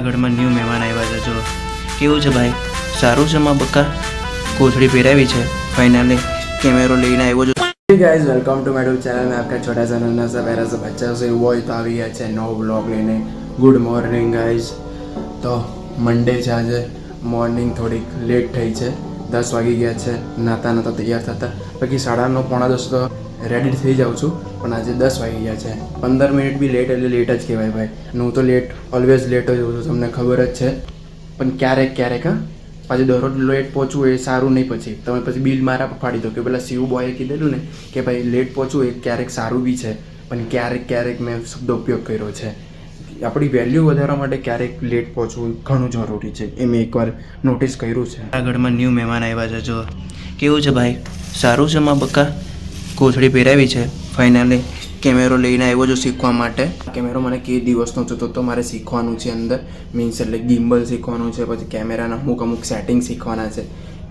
ઘરમાં ન્યૂ મહેમાન આવ્યા છે જો કેવું છે ભાઈ સારું છે માં બક્કા કોથળી પહેરાવી છે ફાઇનલી કેમેરો લઈને આવ્યો છું guys welcome to my YouTube channel મેં આપકા છોટા सा नन्हा सा प्यारा सा बच्चा से वो तो આવી ગયા છે નવો બ્લોગ લઈને ગુડ મોર્નિંગ ગાઈઝ તો મંડે છે આજે મોર્નિંગ થોડીક લેટ થઈ છે દસ વાગી ગયા છે નાતા નાતા તૈયાર થતા બાકી સાડા નવ પોણા દસ તો રેડી થઈ જાઉં છું પણ આજે દસ વાગી ગયા છે. પંદર મિનિટ બી લેટ એટલે લેટ જ કહેવાય ભાઈ. અને હું તો લેટ ઓલવેઝ લેટ જ હોઉં છું, તમને ખબર જ છે. પણ ક્યારેક ક્યારેક, હા. પાછું દરરોજ લેટ પહોંચવું એ સારું નહીં પછી. તમે પછી બિલ મારા પર ફાડી દો કે પેલા શિવ બોયે કીધેલું ને કે ભાઈ લેટ પહોંચવું એ ક્યારેક સારું બી છે. પણ ક્યારેક ક્યારેક મેં શબ્દ ઉપયોગ કર્યો છે. આપણી વેલ્યુ વધારવા માટે ક્યારેક લેટ પહોંચવું ઘણું જરૂરી છે. એ મેં એકવાર નોટિસ કર્યું છે. આગળમાં ન્યૂ મહેમાન આવ્યા છે, જો. કેવું છે ભાઈ? સારું છે માં બક્કા કોથળી પહેરાવી છે? ફાઇનલી કેમેરો લઈને આવ્યો છું શીખવા માટે. કેમેરો મને કે દિવસનો જોતો તો મારે શીખવાનું છે અંદર. મીન્સ એટલે ગિમ્બલ શીખવાનું છે, પછી કેમેરાના અમુક અમુક સેટિંગ શીખવાના છે.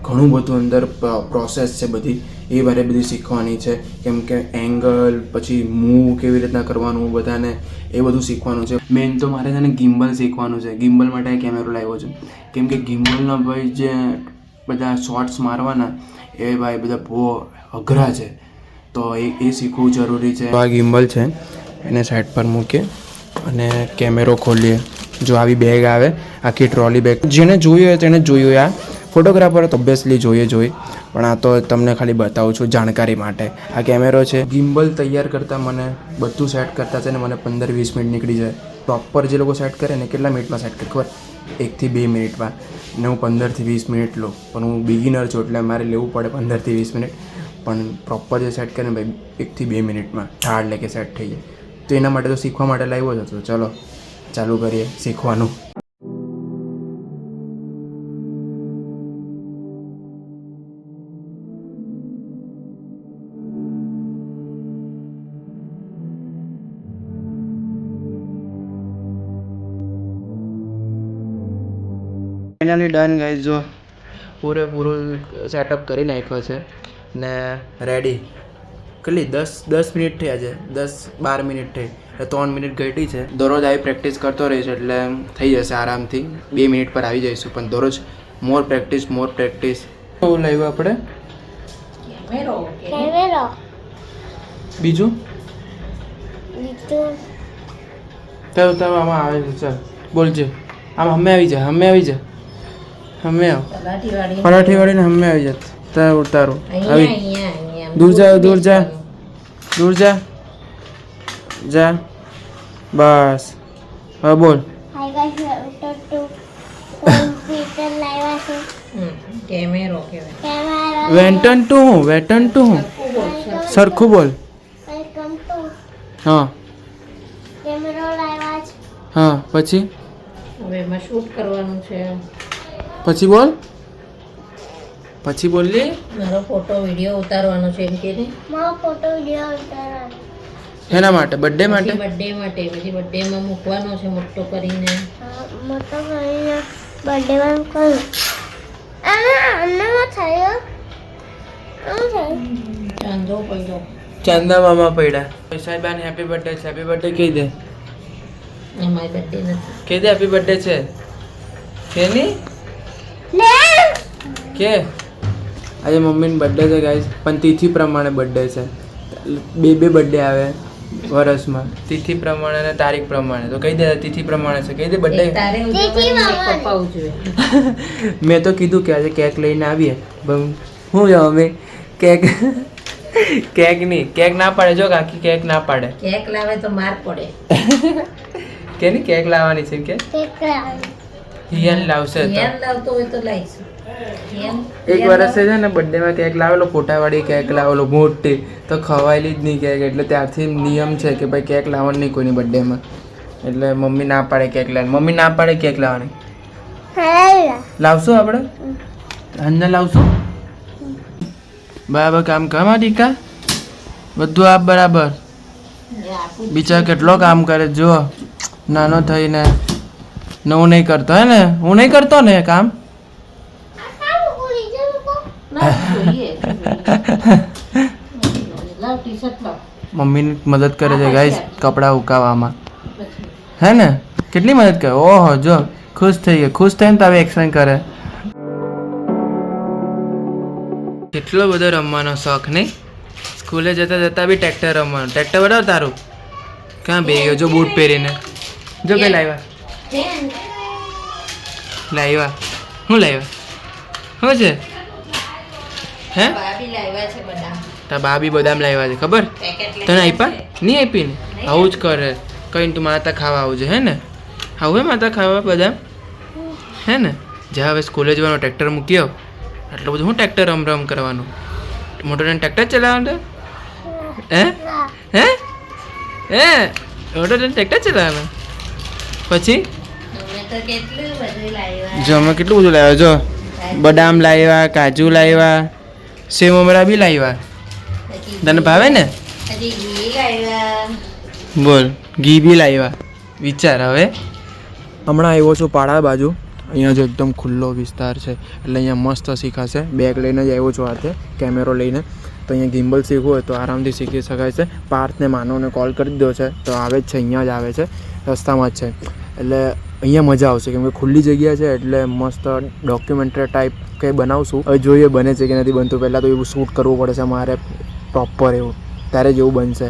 ઘણું બધું અંદર પ્રોસેસ છે બધી. એ બારે બધી શીખવાની છે. કેમ કે એંગલ પછી મૂવ કેવી રીતના કરવાનું, બધાને એ બધું શીખવાનું છે. મેઇન તો મારે છે ને ગિમ્બલ શીખવાનું છે. ગિમ્બલ માટે કેમેરો લાવ્યો છું. કેમ કે ગિમ્બલના ભાઈ જે બધા શોર્ટ્સ મારવાના, એ ભાઈ બધા બહુ અઘરા છે. તો એ એ શીખવું જરૂરી છે. આ ગિમ્બલ છે. એને સાઈડ પર મૂકીએ અને કેમેરો ખોલીએ. જો આવી બેગ આવે આખી ટ્રોલી બેગ જેને જોયું હોય તેને જોયું હોય. આ ફોટોગ્રાફર તો ઓબ્વિયસલી જોઈએ જોઈ પણ આ તો તમને ખાલી બતાવું છું જાણકારી માટે. આ કેમેરો છે. ગિમ્બલ તૈયાર કરતાં મને બધું સેટ કરતાં છે ને મને પંદર વીસ મિનિટ નીકળી જાય. પ્રોપર જે લોકો સેટ કરે ને કેટલા મિનિટમાં સેટ કરે ખબર? એકથી બે મિનિટમાં. ને હું પંદરથી વીસ મિનિટ લઉં. પણ હું બિગિનર છું એટલે મારે લેવું પડે પંદરથી વીસ મિનિટ. પણ પ્રોપર જે સેટ કરીને ભાઈ, એકથી બે મિનિટમાં ઠાડ લે કે સેટ થઈ જાય. તો એના માટે તો શીખવા માટે લાવ્યો જ હતો. ચલો, ચાલુ કરીએ શીખવાનું. ફાઇનલી ડન ગાઈઝ જો પૂરેપૂરું સેટઅપ કરી નાખ્યો છે. ને રેડી કેટલી? દસ દસ મિનિટ થયા છે. દસ બાર મિનિટ થઈ. એટલે ત્રણ મિનિટ ઘટી છે. દરરોજ આવી પ્રેક્ટિસ કરતો રહીશ એટલે થઈ જશે આરામથી. બે મિનિટ પર આવી જઈશું પણ દરરોજ મોર પ્રેક્ટિસ મોર પ્રેક્ટિસ શું લાવ્યું આપણે? બીજું? તારું તારું આમાં આવે છે. ચાલ બોલજે. આમ હમે આવી જાય હમે આવી જાય હમે આવ. પરાઠી વાળીને હમે આવી જા. તારું તારું આવી. દૂર જા દૂર જા. દૂર જા. જા. બસ. હવે બોલ. વેન્ટન ટુ. હું વેટન ટુ હું. સરખું બોલ હા. કેમેરો લાવ્યા છે. હા પછી? હવે એમાં શૂટ કરવાનું છે. પછી બોલ. પછી બોલલી? મારો ફોટો વીડિયો ઉતારવાનો છે એમ કે ને. મારો ફોટો વિડિયો ઉતારવાનો. એના માટે? બર્થડે માટે? બર્થડે માટે પછી બર્થડેમાં મૂકવાનો છે મોટો કરીને. હા, મોટો કરીને બર્થડે માં કરું અને અન્નમાં થયો? ચાંદો પડ્યો. ચાંદા મામા પડ્યા. સાહેબાને હેપી બર્થડે છે. હેપી બર્થડે કહી દે. અમારી બર્થડે નથી. કહી દે હેપી બર્થડે છે. છે લે કે? આજે મમ્મીને બર્થડે છે ગાઈસ પણ તિથિ પ્રમાણે બર્થડે છે. બે બે બર્થડે આવે વર્ષમાં તિથિ પ્રમાણે અને તારીખ પ્રમાણે. તો કહી દે તિથિ પ્રમાણે છે. કહી દે બર્થડે મેં તો કીધું કે આજે કેક લઈને આવીએ. પણ હું જાઉં અમે? કેક કેક નહીં. કેક ના પાડે. જો કાકી કેક ના પાડે. કેક લાવે તો માર પડે. કે નહીં કેક લાવવાની છે કે? કેક લાવવાની હિયાન લાવશે તો. ધ્યાન લાવતો હોય તો લાવીશું. ધ્યાન- એક વર્ષ છે ને બર્થડેમાં કેક લાવેલો ફોટાવાળી કેક લાવેલો મોટી તો ખવાયેલી જ નહીં કેક એટલે ત્યારથી નિયમ છે કે ભાઈ કેક લાવવાનું નહીં કોઈની બર્થડેમાં એટલે મમ્મી ના પાડે કેક લાવવાની. મમ્મી ના પાડે કેક લાવવાની. લાવશું આપણે? હાલને લાવશું? બરાબર કામ કર દીકા બધું આપ બરાબર? બિચાર કેટલો કામ કરે જો નાનો થઈને. ને હું નહીં કરતો હે ને? હું નહીં કરતો ને કામ ના, જોઈએ. લાવ ટી શર્ટ લાવ મમ્મીની મદદ કરે છે ગાઈસ કપડાં ઉકાવવામાં હે ને? કેટલી મદદ કરે? ઓહો જો ખુશ થઈ ગયો. ખુશ થઈને તો હવે એક્શન કરે. કેટલો બધો રમવાનો શોખ નહીં? સ્કૂલે જતા જતા બી ટ્રેક્ટર રમવાનું. ટ્રેક્ટર બરાબર તારું? ક્યાં બે ગયો? જો બૂટ પહેરીને. જો કે લાવ્યા? લાવ્યા? શું લાવ્યા? શું છે? હે? ભાભી લાવ્યા છે બધા તા બી બદામ લાવ્યા છે ખબર? તને આપ્યા નહીં આપી ને? આવું જ કરે. કઈ તું માતા ખાવા આવજે હે ને? આવું હે માતા ખાવા બદામ? હે ને? જા હવે સ્કૂલે જવાનો ટ્રેક્ટર મૂકી આવ. આટલું બધું હું ટ્રેક્ટર રમ રમ કરવાનું? મોટો ટ્રેન ટ્રેક્ટર ચલાવવાનું હે? હે? હે? મોટો ટ્રેન ટ્રેક્ટર ચલાવવાનું? પછી? જો અમે કેટલું બધું લાવ્યા? જો બદામ લાવ્યા કાજુ લાવ્યા સેવ મમરા બી લાવ્યા. તને ભાવે ને? બોલ ઘી બી લાવ્યા. વિચાર હવે. હમણાં આવ્યો છું પાડા બાજુ. અહીંયા જો એકદમ ખુલ્લો વિસ્તાર છે. એટલે અહીંયા મસ્ત શીખાશે. બેગ લઈને જ આવ્યો છું હાથે કેમેરો લઈને. તો અહીંયા ગિમ્બલ શીખવું હોય તો આરામથી શીખી શકાય છે. પાર્થને માનવને કોલ કરી દીધો છે. તો આવે જ છે અહીંયા જ આવે છે. રસ્તામાં જ છે. એટલે અહીંયા મજા આવશે કેમ કે ખુલ્લી જગ્યા છે એટલે મસ્ત ડોક્યુમેન્ટરી ટાઈપ કંઈ બનાવશું. હવે જોઈએ બને છે કે નથી બનતું. પહેલાં તો એવું શૂટ કરવું પડે છે મારે પ્રોપર એવું. ત્યારે જ એવું બનશે.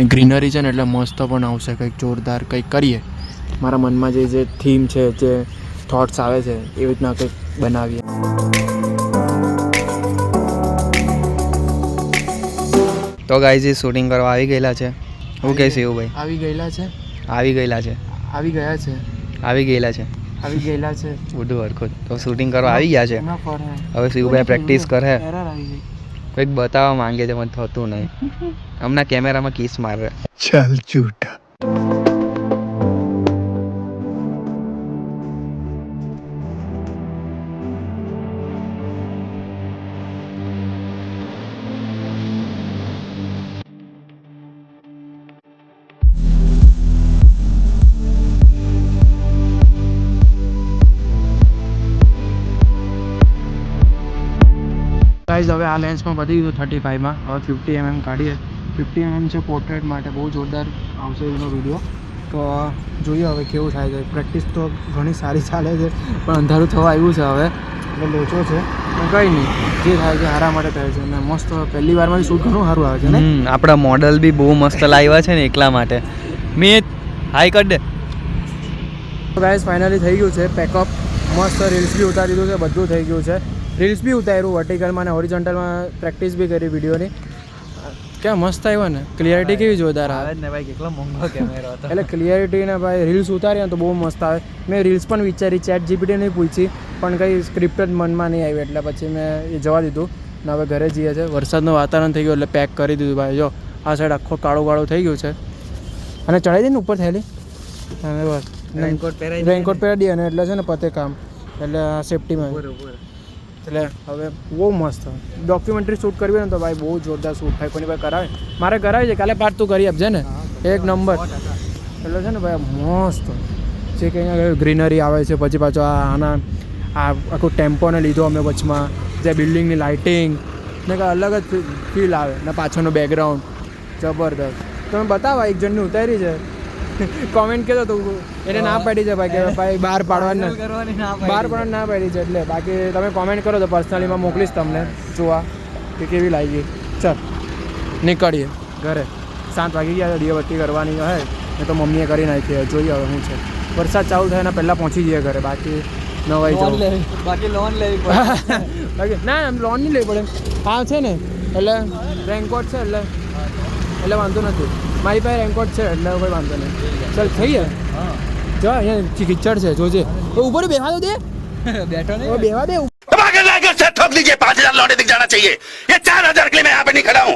એ ગ્રીનરી છે ને એટલે મસ્ત પણ આવશે. કંઈક જોરદાર કંઈક કરીએ. મારા મનમાં જે જે થીમ છે જે થોટ્સ આવે છે એવી રીતના કંઈક બનાવીએ. તો ગાઈઝ શૂટિંગ કરવા આવી ગયેલા છે. હું કહેશે એવું ભાઈ? આવી ગયેલા છે? આવી ગયેલા છે. આવી ગયા છે. આવી ગયેલા છે. આવી ગયેલા છે. બધું હરખું. તો શૂટિંગ કરવા આવી ગયા છે. હવે શિવભાઈ પ્રેક્ટિસ કરે. કંઈક બતાવવા માંગે છે મને થતું નહીં. હમણાં કેમેરામાં કિસ મારે. ગાઈઝ હવે આ લેન્સમાં વધી ગયું થર્ટી ફાઈવમાં હવે ફિફ્ટી એમએમ કાઢીએ. ફિફ્ટી એમએમ છે પોર્ટ્રેટ માટે. બહુ જોરદાર આવશે એનો વીડિયો તો જોઈએ હવે કેવું થાય છે. પ્રેક્ટિસ તો ઘણી સારી ચાલે છે પણ અંધારું થવા આવ્યું છે હવે. એટલે લોચો છે. પણ કંઈ નહીં. જે થાય છે સારા માટે થાય છે. અને મસ્ત પહેલી વારમાં શૂટ ઘણું સારું આવે છે ને? આપણા મોડલ બી બહુ મસ્ત લાવ્યા છે ને એકલા માટે. મેં હાઈ કર દે ગાઈઝ ફાઇનલી થઈ ગયું છે. પેકઅપ મસ્ત રીલ્સ બી ઉતારી દીધું છે. બધું થઈ ગયું છે. રીલ્સ બી ઉતાર્યું વર્ટિકલમાં અને હોરિઝોન્ટલમાં પ્રેક્ટિસ બી કરી વિડીયોની. ક્યાં મસ્ત આવ્યો ને. ક્લિયરિટી કેવી જોરદાર આવે. ને ભાઈ કેટલો મોંઘો કેમેરો હતો. એટલે ક્લિયરિટી ને ભાઈ રીલ્સ ઉતારીએ ને તો બહુ મસ્ત આવે. મેં રીલ્સ પણ વિચારી ચેટ જીપીટી નહીં પૂછી પણ કંઈ સ્ક્રિપ્ટ જ મનમાં નહીં આવી એટલે પછી મેં એ જવા દીધું. ને હવે ઘરે જઈએ છે વરસાદનું વાતાવરણ થઈ ગયું એટલે પેક કરી દીધું ભાઈ. જો આ સાઈડ આખો કાળું કાળું થઈ ગયું છે. અને ચડાવી દે ને ઉપર થયેલી અને બસ. રેનકોટ પહેરાવી રેનકોટ પહેરાવી દઈએ અને એટલે છે ને પતે કામ. એટલે આ સેફટીમાં એટલે હવે બહુ મસ્ત. ડોક્યુમેન્ટરી શૂટ કરવી હોય ને તો ભાઈ બહુ જોરદાર શૂટ થાય. કોની ભાઈ કરાવે? મારે કરાવી છે. કાલે પાર્ટ તું કરી આપજે ને. એક નંબર એટલે છે ને ભાઈ મસ્ત. જે કે અહીંયા ગ્રીનરી આવે છે પછી પાછો આ આના આ આખું ટેમ્પોને લીધો અમે વચમાં. જે બિલ્ડિંગની લાઇટિંગ ને કંઈ અલગ જ ફીલ આવે. ને પાછળનું બેકગ્રાઉન્ડ જબરદસ્ત. તમે બતાવો એક જણની ઉતારી છે. કોમેન્ટ કહેતો તો. એને ના પાડી છે ભાઈ કે ભાઈ બહાર પાડવાની બહાર પણ ના પાડી છે એટલે. બાકી તમે કોમેન્ટ કરો તો પર્સનલીમાં મોકલીશ તમને. જોવા કે કેવી લાગી. ચાલ નીકળીએ ઘરે. સાત વાગી ગયા દીવાબત્તી કરવાની હોય ને તો મમ્મીએ કરી નાખી જોઈએ હવે શું છે. વરસાદ ચાલુ થાય એના પહેલાં પહોંચી જઈએ ઘરે. બાકી નવાઈ જવું. બાકી લોન લેવી બાકી ના એમ લોન નહીં લેવી પડે. હા છે ને. એટલે રેનકોટ છે એટલે. એટલે વાંધો નથી. મારી પાસે રેનકોટ છે એટલે કોઈ વાંધો નહીં ચાલ થઈ જાય જો અહીંયા કિચડ છે જોજે તો ઉપર બેવા દો દે બેઠો હવે બેવા દે अब आगे लाकर से ठोक लीजिए पाँच हजार लौटे दिख जाना चाहिए ये चार हजार के लिए मैं यहाँ पे नहीं खड़ा हूँ